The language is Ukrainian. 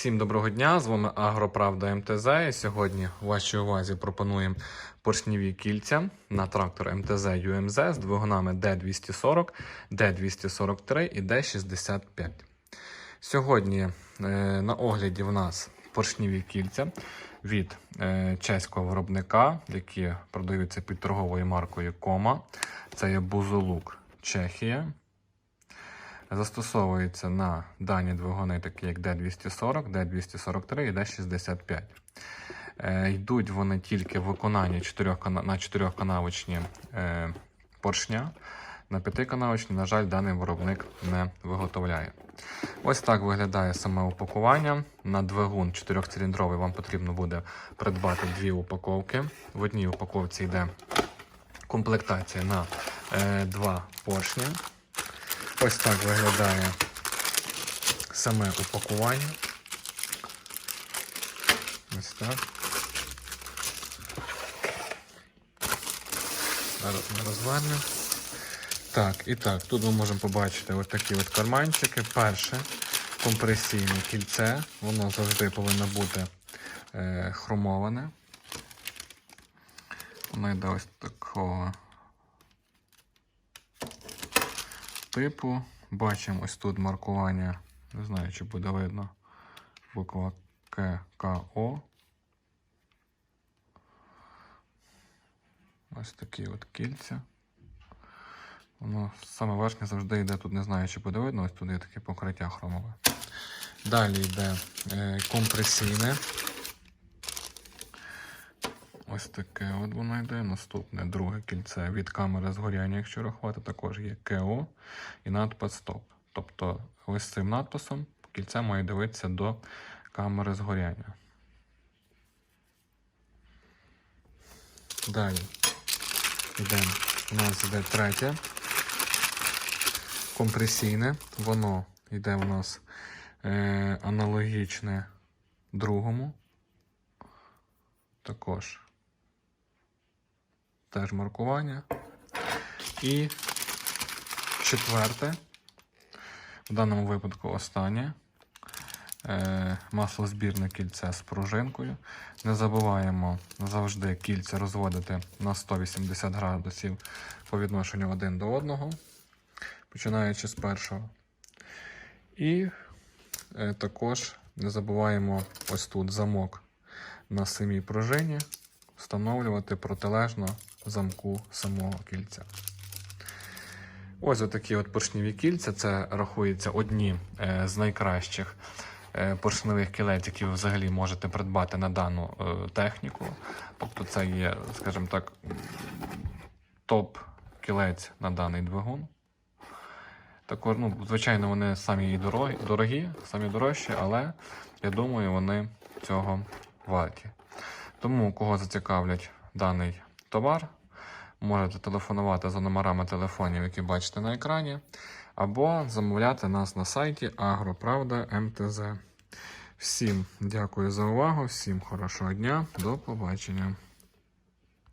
Всім доброго дня! З вами Агроправда МТЗ. І сьогодні вашій увазі пропонуємо поршневі кільця на трактор МТЗ UMZ з двигунами D240, D243 і D65. Сьогодні е, на огляді в нас поршневі кільця від е, чеського виробника, які продаються під торговою маркою Кома. Це є Бузулук Чехія. Застосовується на дані двигуни, такі як D240, D243 і D65. Е, йдуть вони тільки в виконанні 4, на 4-канавочні е, поршня. На 5-канавочні, на жаль, даний виробник не виготовляє. Ось так виглядає саме упакування. На двигун 4-циліндровий вам потрібно буде придбати дві упаковки. В одній упаковці йде комплектація на е, два поршні. Ось так виглядає саме упакування. Ось так. Зараз ми розвернемо. Так, і так, тут ми можемо побачити ось такі от карманчики. Перше компресійне кільце, воно завжди повинно бути е, хромоване. Воно йде ось такого типу. Бачимо ось тут маркування, не знаю, чи буде видно, буква ККО. Ось такі от кільця. Воно саме верхнє завжди йде, тут не знаю, чи буде видно, ось тут є таке покриття хромове. Далі йде е, компресійне. Ось таке от воно йде. Наступне друге кільце від камери згоряння, якщо рахувати, також є КО і надпис Стоп. Тобто ось цим надписом кільце має дивитися до камери згоряння. Далі йдемо. У нас йде третє. Компресійне. Воно йде у нас е, аналогічне другому. Також теж маркування. І четверте, в даному випадку останнє е, маслозбірне кільце з пружинкою. Не забуваємо завжди кільця розводити на 180 градусів по відношенню один до одного, починаючи з першого. І е, також не забуваємо ось тут замок на самій пружині встановлювати протилежно замку самого кільця. Ось отакі от поршневі кільця. Це рахується одні е, з найкращих е, поршневих кілець, які ви взагалі можете придбати на дану е, техніку. Тобто це є, скажімо так, топ-кілець на даний двигун. Також, ну, звичайно, вони самі дорогі, дорогі, самі дорожчі, але я думаю, вони цього варті. Тому, кого зацікавлять даний товар, можете телефонувати за номерами телефонів, які бачите на екрані, або замовляти нас на сайті Агроправда. Всім дякую за увагу, всім хорошого дня, до побачення.